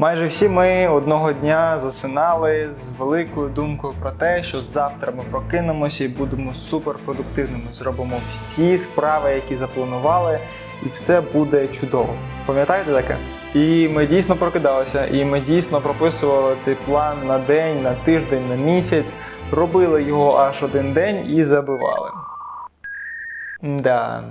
Майже всі ми одного дня засинали з великою думкою про те, що завтра ми прокинемося і будемо суперпродуктивними. Зробимо всі справи, які запланували, і все буде чудово. Пам'ятаєте таке? І ми дійсно прокидалися, і ми дійсно прописували цей план на день, на тиждень, на місяць, робили його аж один день і забивали. Да,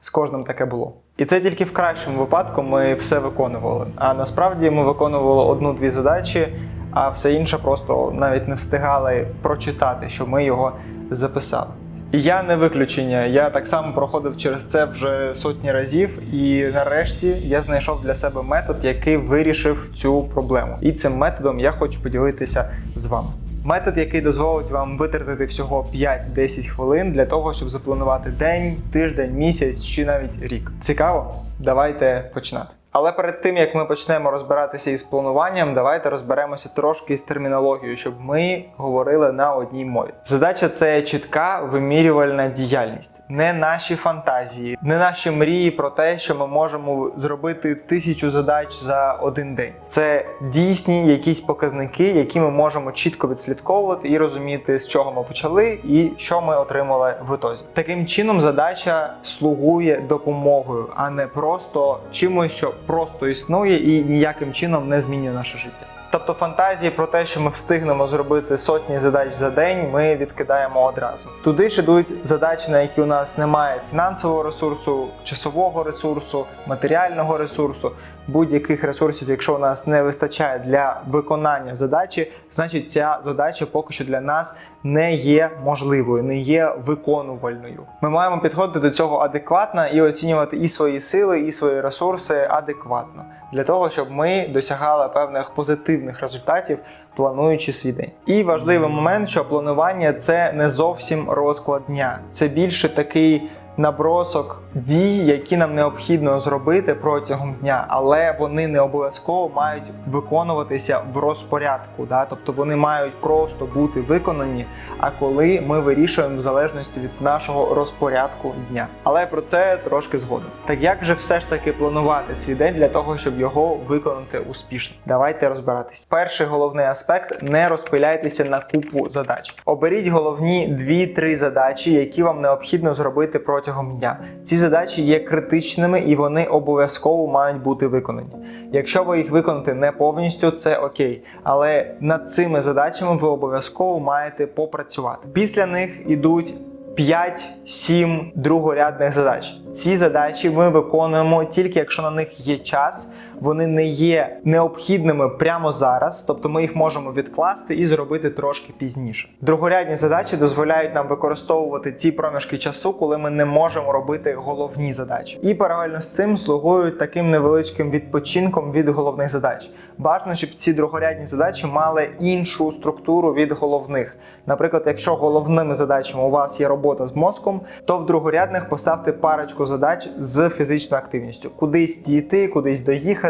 з кожним таке було. І це тільки в кращому випадку ми все виконували. А насправді ми виконували одну-дві задачі, а все інше просто навіть не встигали прочитати, що ми його записали. І я не виключення. Я так само проходив через це вже сотні разів, і нарешті я знайшов для себе метод, який вирішив цю проблему. І цим методом я хочу поділитися з вами. Метод, який дозволить вам витратити всього 5-10 хвилин для того, щоб запланувати день, тиждень, місяць чи навіть рік. Цікаво? Давайте починати. Але перед тим як ми почнемо розбиратися із плануванням, давайте розберемося трошки з термінологією, щоб ми говорили на одній мові. Задача це чітка вимірювальна діяльність, не наші фантазії, не наші мрії про те, що ми можемо зробити тисячу задач за один день. Це дійсні якісь показники, які ми можемо чітко відслідковувати і розуміти, з чого ми почали і що ми отримали в ітозі. Таким чином, задача слугує допомогою, а не просто чимось, що просто існує і ніяким чином не змінює наше життя. Тобто фантазії про те, що ми встигнемо зробити сотні задач за день, ми відкидаємо одразу. Туди ж ідуть задачі, на які у нас немає фінансового ресурсу, часового ресурсу, матеріального ресурсу, будь-яких ресурсів, якщо у нас не вистачає для виконання задачі, значить ця задача поки що для нас не є можливою, не є виконувальною. Ми маємо підходити до цього адекватно і оцінювати і свої сили, і свої ресурси адекватно для того, щоб ми досягали певних позитивних результатів, плануючи свій день. І важливий момент, що планування це не зовсім розклад дня, це більше такий. Набросок дій, які нам необхідно зробити протягом дня, але вони не обов'язково мають виконуватися в розпорядку. Да? Тобто вони мають просто бути виконані. А коли ми вирішуємо в залежності від нашого розпорядку дня. Але про це трошки згодом. Так як же все ж таки планувати свій день для того, щоб його виконати успішно? Давайте розбиратись. Перший головний аспект не розпиляйтеся на купу задач. Оберіть головні 2-3 задачі, які вам необхідно зробити протягом дня. Ці задачі є критичними і вони обов'язково мають бути виконані. Якщо ви їх виконаєте не повністю, це окей. Але над цими задачами ви обов'язково маєте попрацювати. Після них ідуть 5-7 другорядних задач. Ці задачі ми виконуємо тільки якщо на них є час. Вони не є необхідними прямо зараз, тобто ми їх можемо відкласти і зробити трошки пізніше. Другорядні задачі дозволяють нам використовувати ці проміжки часу, коли ми не можемо робити головні задачі. І паралельно з цим слугують таким невеличким відпочинком від головних задач. Бажано, щоб ці другорядні задачі мали іншу структуру від головних. Наприклад, якщо головними задачами у вас є робота з мозком, то в другорядних поставте парочку задач з фізичною активністю, кудись дійти, кудись доїхати,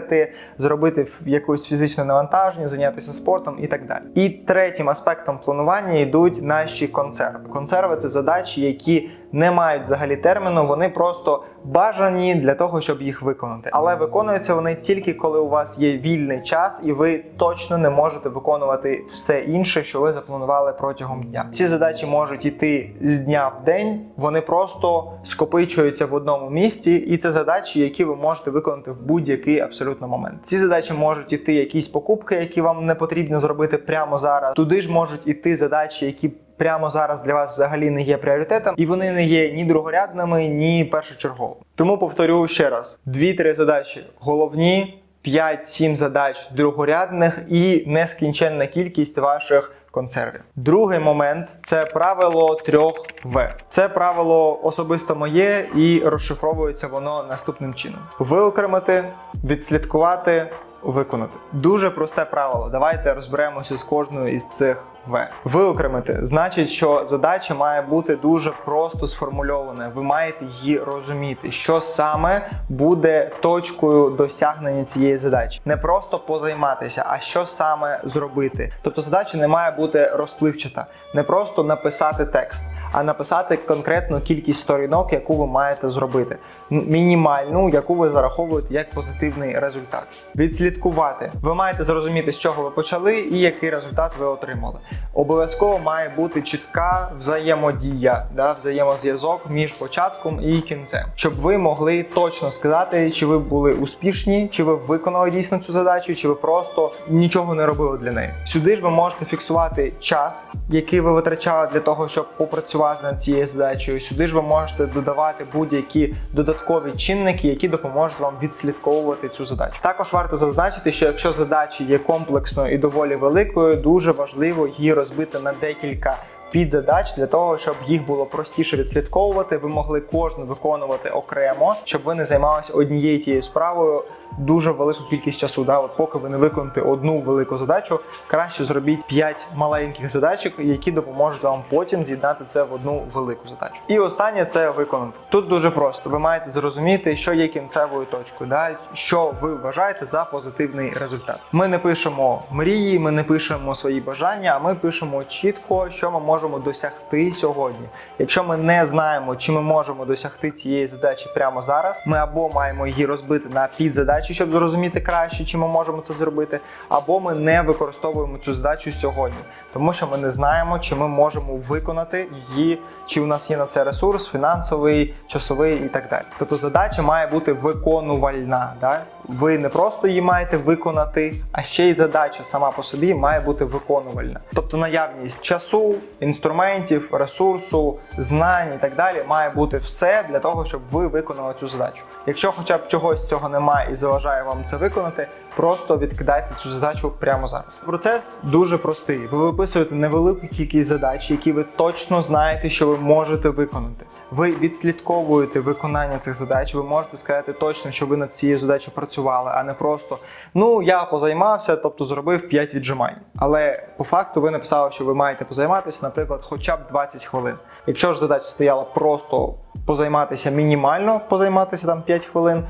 зробити якусь фізичне навантаження, зайнятися спортом і так далі. І третім аспектом планування йдуть наші консерви. Консерви це задачі, які не мають взагалі терміну, вони просто бажані для того, щоб їх виконати. Але виконуються вони тільки коли у вас є вільний час, і ви точно не можете виконувати все інше, що ви запланували протягом дня. Ці задачі можуть іти з дня в день, вони просто скопичуються в одному місці, і це задачі, які ви можете виконати в будь-який абсолютно момент. Ці задачі можуть іти якісь покупки, які вам не потрібно зробити прямо зараз. Туди ж можуть іти задачі, які прямо зараз для вас взагалі не є пріоритетом, і вони не є ні другорядними, ні першочерговими. Тому повторю ще раз: дві-три задачі головні, 5-7 задач другорядних і нескінченна кількість ваших консервів. Другий момент це правило трьох В. Це правило особисто моє і розшифровується воно наступним чином: виокремити, відслідкувати. Виконати дуже просте правило. Давайте розберемося з кожною із цих В. Виокремити значить, що задача має бути дуже просто сформульована. Ви маєте її розуміти, що саме буде точкою досягнення цієї задачі. Не просто позайматися, а що саме зробити. Тобто задача не має бути розпливчата, не просто написати текст. А написати конкретну кількість сторінок, яку ви маєте зробити. Мінімальну, яку ви зараховуєте як позитивний результат. Відслідкувати. Ви маєте зрозуміти, з чого ви почали і який результат ви отримали. Обов'язково має бути чітка взаємодія, да, взаємозв'язок між початком і кінцем, щоб ви могли точно сказати, чи ви були успішні, чи ви виконали дійсно цю задачу, чи ви просто нічого не робили для неї. Сюди ж ви можете фіксувати час, який ви витрачали для того, щоб попрацювати над цією задачею. Сюди ж ви можете додавати будь-які додаткові чинники, які допоможуть вам відслідковувати цю задачу. Також варто зазначити, що якщо задача є комплексною і доволі великою, дуже важливо її розбити на декілька. Підзадач для того, щоб їх було простіше відслідковувати, ви могли кожну виконувати окремо, щоб ви не займалися однією тією справою дуже велику кількість часу. Да? От поки ви не виконаєте одну велику задачу, краще зробіть 5 маленьких задачок, які допоможуть вам потім з'єднати це в одну велику задачу. І останнє це виконати. Тут дуже просто. Ви маєте зрозуміти, що є кінцевою точкою, да? що ви вважаєте за позитивний результат. Ми не пишемо мрії, ми не пишемо свої бажання, а ми пишемо чітко, що ми можемо досягти сьогодні. Якщо ми не знаємо, чи ми можемо досягти цієї задачі прямо зараз, ми або маємо її розбити на підзадачі, щоб зрозуміти краще, чи ми можемо це зробити, або ми не використовуємо цю задачу сьогодні, тому що ми не знаємо, чи ми можемо виконати її, чи у нас є на це ресурс, фінансовий, часовий і так далі. Тобто задача має бути виконувальна. Да? Ви не просто її маєте виконати, а ще й задача сама по собі має бути виконувальна. Тобто наявність часу, інструментів, ресурсу, знань і так далі має бути все для того, щоб ви виконали цю задачу. Якщо хоча б чогось цього немає і заважає вам це виконати, просто відкидайте цю задачу прямо зараз. Процес дуже простий. Ви виписуєте невелику кількість задач, які ви точно знаєте, що ви можете виконати. Ви відслідковуєте виконання цих задач. Ви можете сказати точно, що ви над цією задачею працювали, а не просто ну я позаймався, тобто зробив 5 віджимань. Але по факту ви написали, що ви маєте позайматися, наприклад, хоча б 20 хвилин. Якщо ж задача стояла просто позайматися мінімально, позайматися там 5 хвилин.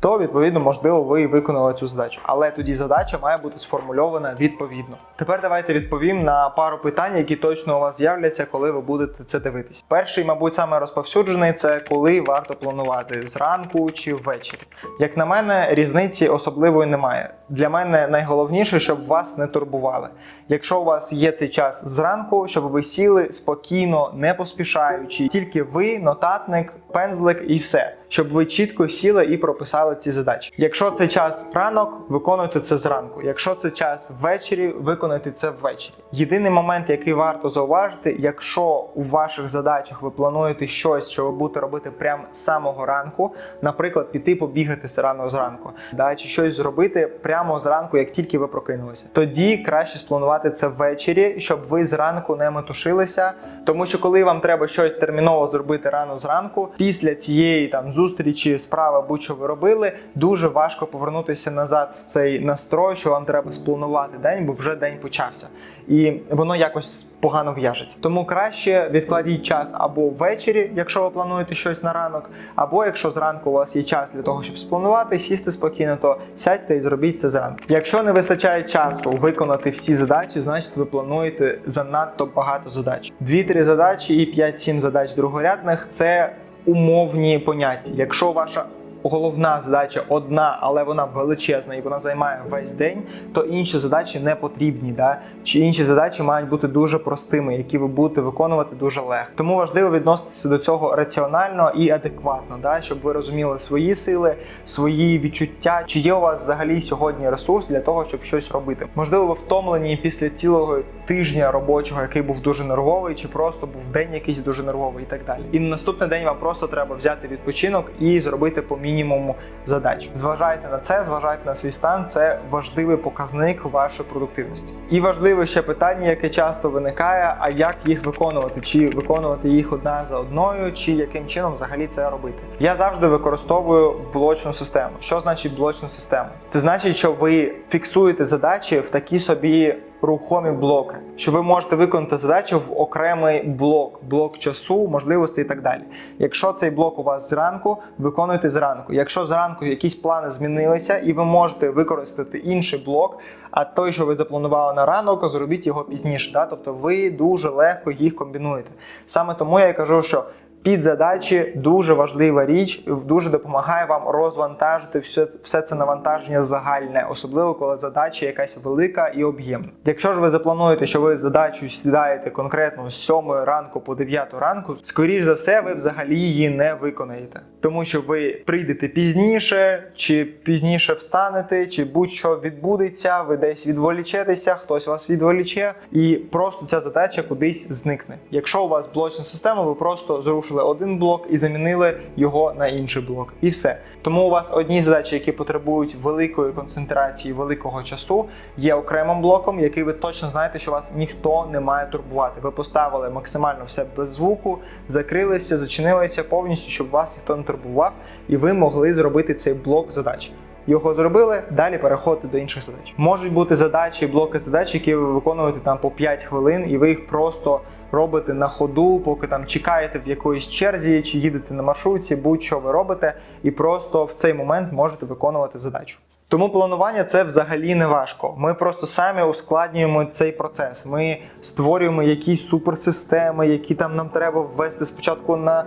То відповідно можливо ви і виконали цю задачу, але тоді задача має бути сформульована відповідно. Тепер давайте відповім на пару питань, які точно у вас з'являться, коли ви будете це дивитись. Перший, мабуть, саме розповсюджений це коли варто планувати зранку чи ввечері. Як на мене, різниці особливої немає. Для мене найголовніше, щоб вас не турбували. Якщо у вас є цей час зранку, щоб ви сіли спокійно, не поспішаючи, тільки ви, нотатник, пензлик і все, щоб ви чітко сіли і прописали ці задачі. Якщо це час ранок, виконуйте це зранку. Якщо це час ввечері, виконуйте це ввечері. Єдиний момент, який варто зауважити, якщо у ваших задачах ви плануєте щось, що ви будете робити прямо з самого ранку, наприклад, піти побігати рано зранку, да, чи щось зробити прямо зранку, як тільки ви прокинулися, тоді краще спланувати це ввечері, щоб ви зранку не метушилися. Тому що коли вам треба щось терміново зробити рано зранку, після цієї там зустрічі, справи, будь-що ви робили, дуже важко повернутися назад в цей настрой, що вам треба спланувати день, бо вже день почався. І воно якось погано в'яжеться. Тому краще відкладіть час або ввечері, якщо ви плануєте щось на ранок, або якщо зранку у вас є час для того, щоб спланувати, сісти спокійно, то сядьте і зробіть це зранку. Якщо не вистачає часу виконати всі задачі, значить ви плануєте занадто багато задач. Дві-три задачі і 5-7 задач другорядних це умовні поняття. Якщо ваша головна задача одна, але вона величезна і вона займає весь день, то інші задачі не потрібні. Да? Чи інші задачі мають бути дуже простими, які ви будете виконувати дуже легко. Тому важливо відноситися до цього раціонально і адекватно, да? щоб ви розуміли свої сили, свої відчуття, чи є у вас взагалі сьогодні ресурс для того, щоб щось робити. Можливо, ви втомлені після цілого тижня робочого, який був дуже нервовий, чи просто був день якийсь дуже нервовий, і так далі. І на наступний день вам просто треба взяти відпочинок і зробити по мінімуму задач. Зважайте на це, зважайте на свій стан. Це важливий показник вашої продуктивності. І важливе ще питання, яке часто виникає: а як їх виконувати? Чи виконувати їх одна за одною, чи яким чином взагалі це робити? Я завжди використовую блочну систему. Що значить блочна система? Це значить, що ви фіксуєте задачі в такій собі рухомі блоки, що ви можете виконати задачу в окремий блок, блок часу, можливостей і так далі. Якщо цей блок у вас зранку, виконуйте зранку. Якщо зранку якісь плани змінилися, і ви можете використати інший блок, а той, що ви запланували на ранок, зробіть його пізніше. Да? Тобто ви дуже легко їх комбінуєте. Саме тому я і кажу, що під задачі дуже важлива річ, дуже допомагає вам розвантажити все, все це навантаження загальне, особливо коли задача якась велика і об'ємна. Якщо ж ви заплануєте, що ви задачу сідаєте конкретно з 7 ранку по 9 ранку, скоріш за все, ви взагалі її не виконаєте, тому що ви прийдете пізніше, чи пізніше встанете, чи будь-що відбудеться, ви десь відволічетеся, хтось вас відволіче, і просто ця задача кудись зникне. Якщо у вас блочна система, ви просто зрушили один блок і замінили його на інший блок, і все. Тому у вас одні задачі, які потребують великої концентрації, великого часу, є окремим блоком, який ви точно знаєте, що вас ніхто не має турбувати. Ви поставили максимально все без звуку, закрилися, зачинилися повністю, щоб вас ніхто не турбував, і ви могли зробити цей блок задач. Його зробили, далі переходите до інших задач. Можуть бути задачі, блоки задач, які ви виконуєте там по 5 хвилин, і ви їх просто робите на ходу, поки там чекаєте в якоїсь черзі, чи їдете на маршрутці, будь-що ви робите, і просто в цей момент можете виконувати задачу. Тому планування це взагалі не важко. Ми просто самі ускладнюємо цей процес. Ми створюємо якісь суперсистеми, які там нам треба ввести спочатку на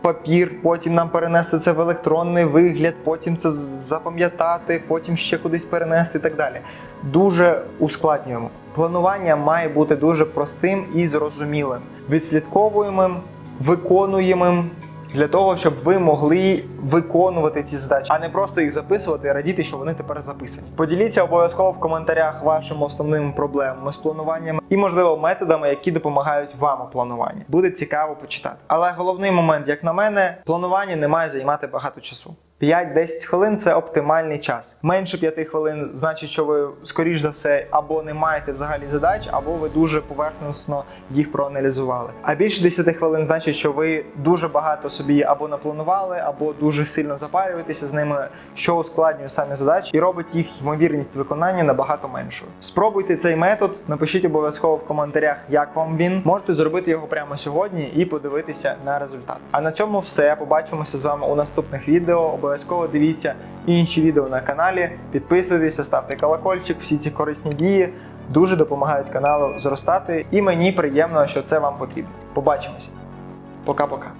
папір, потім нам перенести це в електронний вигляд, потім це запам'ятати, потім ще кудись перенести і так далі. Дуже ускладнюємо. Планування має бути дуже простим і зрозумілим, відслідковуємим, виконуємим. Для того, щоб ви могли виконувати ці задачі, а не просто їх записувати і радіти, що вони тепер записані. Поділіться обов'язково в коментарях вашими основними проблемами з плануванням і, можливо, методами, які допомагають вам у плануванні. Буде цікаво почитати. Але головний момент, як на мене, планування не має займати багато часу. 5-10 хвилин це оптимальний час. Менше 5 хвилин значить, що ви скоріш за все або не маєте взагалі задач, або ви дуже поверхносно їх проаналізували. А більше 10 хвилин значить, що ви дуже багато собі або напланували, або дуже сильно запарюєтеся з ними, що ускладнює самі задачі, і робить їх ймовірність виконання набагато меншою. Спробуйте цей метод, напишіть обов'язково в коментарях, як вам він. Можете зробити його прямо сьогодні і подивитися на результат. А на цьому все. Побачимося з вами у наступних відео. Обов'язково дивіться інші відео на каналі, підписуйтеся, ставте колокольчик, всі ці корисні дії дуже допомагають каналу зростати, і мені приємно, що це вам потрібно. Побачимося. Пока-пока.